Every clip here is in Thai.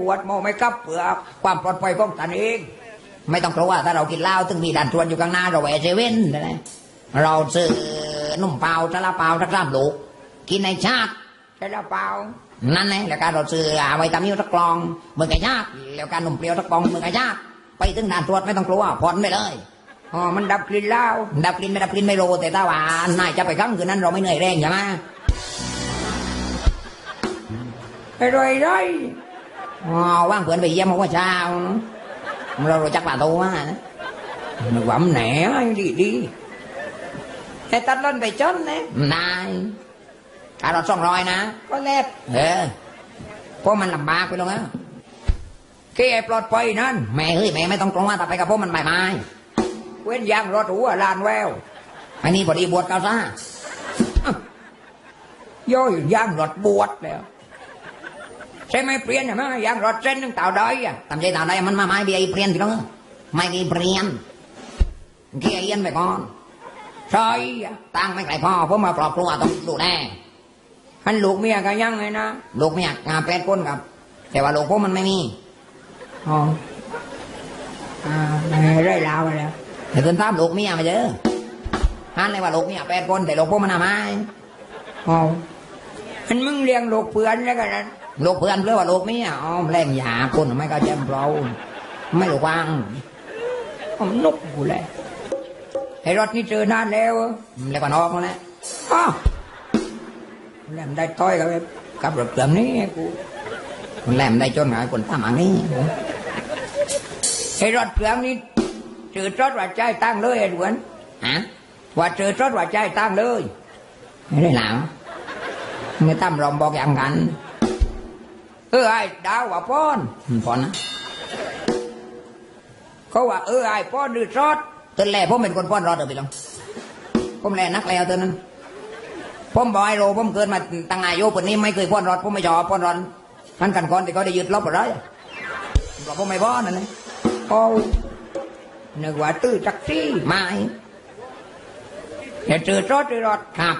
บวชโมไม่กลับเพื่อความปลอดภัยของตนเอง ไม่ต้องกลัวถ้าเรากินเหล้าถึงมีด่านตรวจอยู่ข้างหน้าเราแหวะเซเว่นนะเราซื้อนุ่มเปล่าทะละเปล่าทักสามลูกกินในชาติทะละเปล่านั่นแหละแล้วการเราซื้อไวิตามินทักกลองเมือไก่ชาติแล้วการนุ่มเปรี้ยวทักกลองเมือไก่ชาติไปถึงด่านตรวจไม่ต้องกลัวผ่อนไปเลยอ๋อมันดับกลิ่นเหล้าดับกลิ่นไม่ดับกลิ่นไม่รู้แต่ถ้าว่านายจะไปครั้งคืนนั้นเราไม่เหนื่อยแรงใช่ไหมไปรวยไรอ๋อ ว่างเพื่อนไปเยี่ยมเมื่อเช้าเราเรู้จักป่าตูมานะมันหวำแหนดีดีให้ตัดล้นไปจนนะนายถ้าเราสองรอยนะ ก็แลบเออเพราะมันลำบากไปลงแล้วแค่ปลอดภัยนั่นแม่เฮ้ยแม่ไม่ต้องกลัวแต่ไปกับพวกมันใบไม้เว้นยางรถหัวลานแววอันนี้พอดีบวชเกาซ่าอ้าวย่อยยางรถบวชแล้ว ใช่ไหมเปลี่ยนใช่ไหมยางรถเส้นนึงเต่าดอยอะทำใจเต่าดอยมันมาไม้เบียเปลี่ยนพี่น้องไม่มีเปลี่ยนเกี่ยเย็นไปก่อนใช่อะตั้งไม่ไกลพอผมมาปลอบครัวต้องดูแน่ฮันลูกเมียก็ยังไงนะลูกเมียงานแปดคนครับ แต่ว่าลูกผมมันไม่มีอ๋ออ่าไม่ลาวไปแล้วแต่เกินตามลูกเมียมาเจอฮันเลยว่าลูกเมียแปดคนแต่ลูกผมมันทำไมอ๋อมันมึงเลี้ยงลูกเพื่อนแล้วกันนะ ลูกเพื่อนเพื่อว่าลูกเมียอ๋อแรงหยาคนไม่ก็แจมเราไม่รู้วางผมนกกูเลยไอ้รถนี่เจอนานแล้วแล้วก็นอกมาแล้วอ้าวแหลมได้ต้อยกับกับรถเครื่องนี้กูแหลมได้จนหายคนตามอันนี้ไอ้รถเครื่องนี้เจอรถว่าใจตั้งเลยไอ้ดวนฮะว่าเจอรถว่าใจตั้งเลยไม่ได้หลังไม่ตั้มรอมบอกอย่างกัน เออไอ้ดาวว่าป้อนป้อนนะเขาว่าเออไอ้ป้อนดื้อซอดตอนแรกผมเป็นคนป้อนรอดเดี๋ยวไปลองผมแลนักแล้วตอนนั้นผมบอกไอ้โรผมเกิดมาตั้งอายุปนนี้ไม่เคยป้อนรอดผมไม่ชอบป้อนรอดมันกันก่อนแต่เขาได้ยึดลบอะไรบอกผมไม่ป้อนนั่นเลยโอ้นึกว่าตื้อจักซี่ไม่แต่เจอซอดดื้อรอดครับ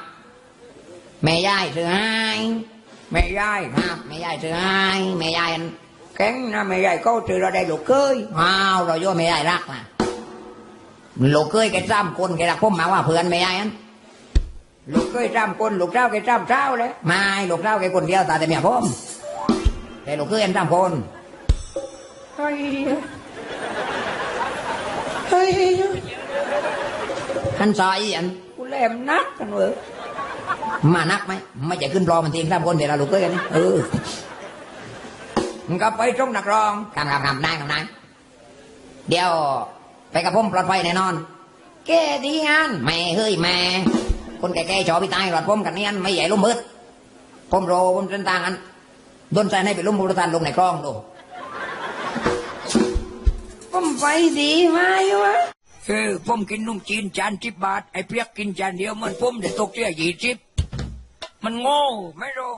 แม่ยายซื้อให้ แม่ยายครับแม่ยายซื้อให้แม่ยายแข็งนะแม่ยายเขาซื้อเราได้ลูกเคยอ้าวเราโยแม่ยายรักนะลูกเคยแกจ้ำคนแกรักผมมาว่าเพื่อนแม่ยายนั้นลูกเคยจ้ำคนลูกเจ้าแกจ้ำเจ้าเลยไม่ลูกเจ้าแกคนเดียวตาแต่เมียผมแต่ลูกเคยอันจ้ำคนเฮ้ยเฮ้ยท่านซอยอันกูแหลมนักกันเว้ย มานักไหมไม่จะขึ้นรอมันทีมสามคนเดี๋ยวเราลูกเอ้ยกันนี่เออมันก็ไปตรงนักรองคำคำคำได้คำได้เดี๋ยวไปกับผมปลอดภัยแน่นอน แกดีงานแม่เฮ้ยแม่คนแก่ๆจอพี่ตายหลอดผมกันนี่อันไม่ใหญ่ลุ่มมืดผมโรผมเส้นทางอันโดนใจให้ไปลุ่มบุรทานลงในกล้องดูผมไปดีไหมวะเออผมกินนุ่มจีนจานสิบบาทไอ้เปียกกินจานเดียวมันผมเดี๋ยวตกเตี้ยยี่สิบ มันโง่ไม่รู้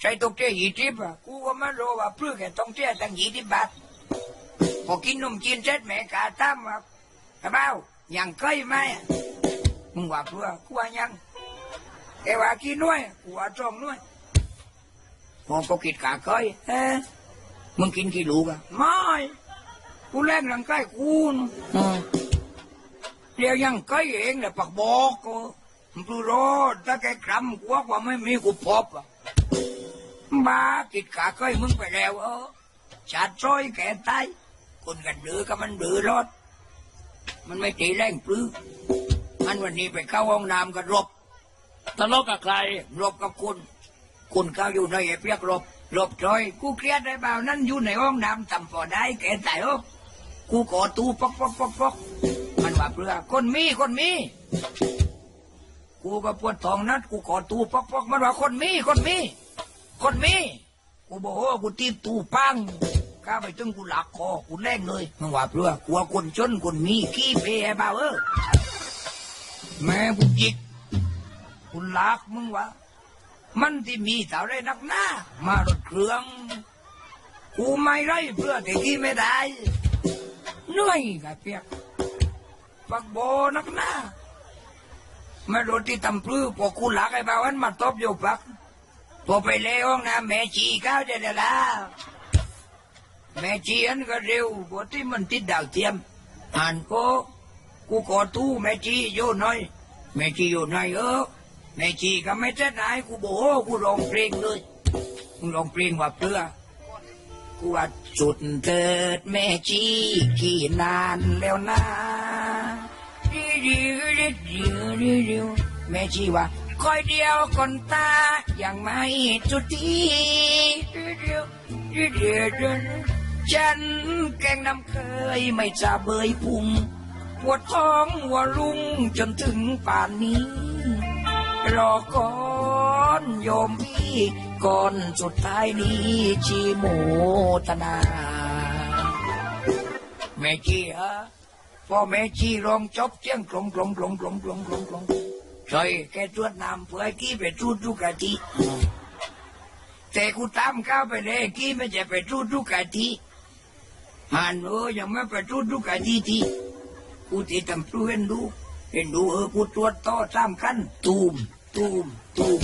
ใช้ตกเตี้ยยี่สิบอะกูก็ไม่รู้ว่าเพื่อแค่ต้องเตี้ยตั้งยี่สิบบาทพอกินนุ่มจีนเสร็จแม่กาตั้มว่าไอ้เบ้ายังเคยไหมอะมึงว่าเพื่อกูว่ายังแต่ว่ากินน้อยกูว่าจ้องน้อยพอก็กินกาเคยเออมึงกินกี่ลูกอะไม่กูแรงหลังใกล้กูนะอืมเดี๋ยวยังก็เองเนี่ยปักบอกกู มันปรอดถ้าแกคลำกว่าว่าไม่มีกูพบอะบ้ากิดขาก้อยมึงไปแล้วเออชาดซอยแกตายคนกันดื้อก็มันดื้อรอด มันไม่ตีแรงปลื้อมันวันนี้ไปเข้าห้องน้ำก็รบทะเลาะกับใคร รบกับคุณ คุณเข้าอยู่ในไอ้เปียกรบรบจอย กูเครียดได้เปล่านั่นอยู่ในห้องน้ำทำพอได้แกตายโอ้กูกอตูปอกปอกปอกปอกมันว่าเปลือคนมีคนมี กูก็ปวดท้องนัดกูกอดตูปอกปอกมันว่าคนมีคนมี คนมี กูบอกว่ากูตีบตูปังก้าไปจนกูหลักคอกูแรงเลยมันว่าเปลือกลัวคนจนคนมีขี้เพไอ้บ่าวเออแม่กูจิกคุณลักมึงวะมันที่มีเท่าไรนักหน้ามารถเครื่องกูไม่ไรเพื่อแต่กี้ไม่ได้เหนื่อยกับเปียกปักโบนักหน้า ไม่รถที่ตำปลื้อพอกูหลักไอ้บ่าวันมาตบอยู่ปักพอไปเลี้ยงน้ำแม่ชีก้าวเดี๋ยวละแม่จีอันก็เร็วกว่าที่มันติดดาวเทียมอ่านก็กูขอตู้แม่จีโยนหน่อยแม่จีอยู่ไหนเออแม่จีก็ไม่จะไหนกูโบกูร้องเพลงเลยกูร้องเพลงว่าเพื่อกูว่าจุดเกิดแม่จีกี่นานแล้วนะ ดิดิดิดิดิดิแม่จีว่าคอยเดียวคนตาอยังไม่จุดทีดิดิดิดิดิฉันแกงน้ำเคยไม่จะเบยพุงปวดท้องหัวลุงจนถึงป่านนี้รอก่อนโยมพี่ก่อนสุดท้ายนี้ชีโมตนาแม่ชีฮะ พ่อแม่ชีร้องจบเสียงกลงกลงกลงกลงกลงกลงกลงใช่แกตรวจน้ำเพื่อกี้ไปจูดทุกกะทีแต่กูตามข้าไปเลยกี้ไม่จะไปจูดทุกกะทีหันเออยังไม่ไปจูดทุกกะทีทีกูที่ทำพลูเห็นดูเห็นดูเออกูตรวจต่อสามขั้นตูมตูมตูม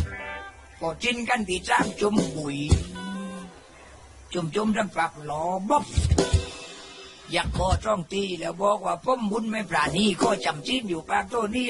พอจิ้นกันที่สามจมบุยจมจุ่มทำปากหลอบ๊อบ อยากขอจ้องตีแล้วบอกว่าผมบุญไม่ปราณีก็จำจิ้นอยู่ปากตัวนี้